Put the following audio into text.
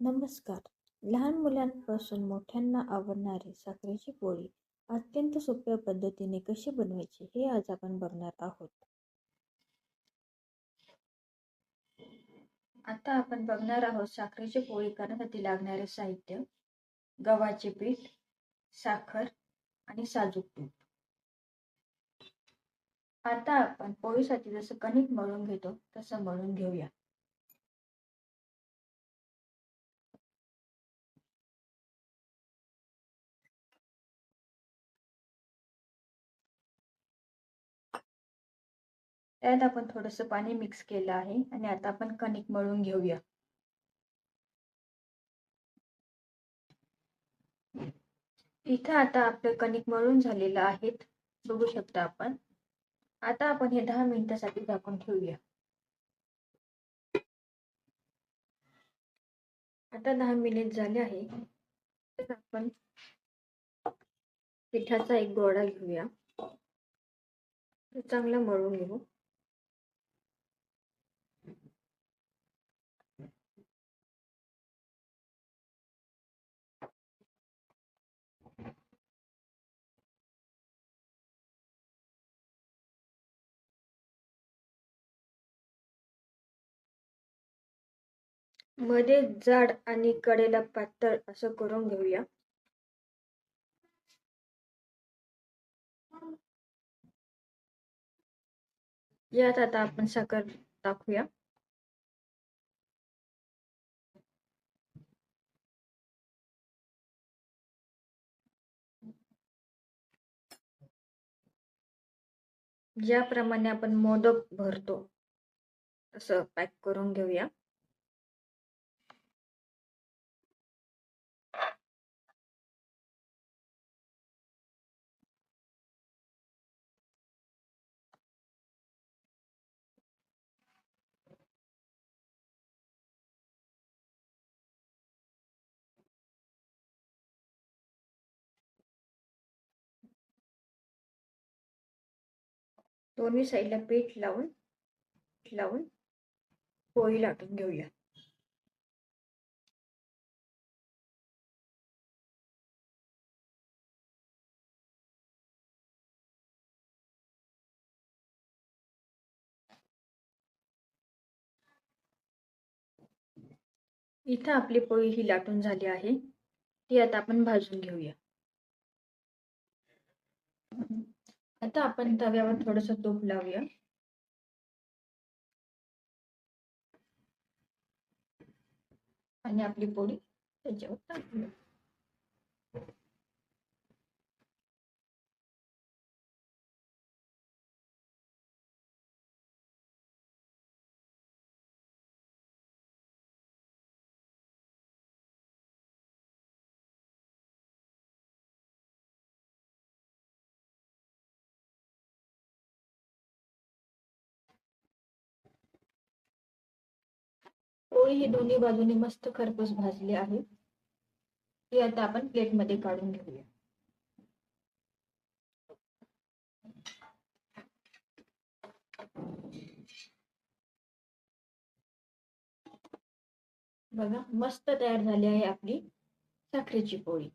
नमस्कार. लहान मुलांपासून मोठ्यांना आवडणारी साखरेची पोळी अत्यंत सोप्या पद्धतीने कशी बनवायची हे आज आपण बघणार आहोत. आता आपण बघणार आहोत साखरेची पोळी करण्यासाठी लागणारे साहित्य गव्हाचे पीठ साखर आणि साजूक तूप. आता आपण पोळीसाठी जसं कणिक मळून घेतो तसं मळून घेऊया. त्यात आपण थोडस पाणी मिक्स केलं आहे आणि आता आपण कणिक मळून घेऊया. इथं आता आपलं कणिक मळून झालेलं आहेत बघू शकता आपण. आता आपण हे दहा मिनिटासाठी झाकून ठेवूया. आता दहा मिनिट झाले आहे. आपण पिठाचा एक गोळा घेऊया. चांगला मळून घेऊ. मध्ये जाड आणि कडेला पातळ असं करून घेऊया. यात आता आपण साखर टाकूया. ज्याप्रमाणे आपण मोदक भरतो असं पॅक करून घेऊया. दोन्ही साईडला पीठ लावून लावून पोळी लाटून घेऊया. इथं आपली पोळी ही लाटून झाली आहे. ती आता आपण भाजून घेऊया. आता आपण तव्यावर थोडस तूप लावूया. आणि आपली पोळी त्याच्यावर टाकूया. पोळी ही दोन्ही बाजूने मस्त खरपूस भाजली आहे. ती आता आपण प्लेटमध्ये काढून घेऊया. बघा मस्त तयार झाली आहे आपली साखरेची पोळी.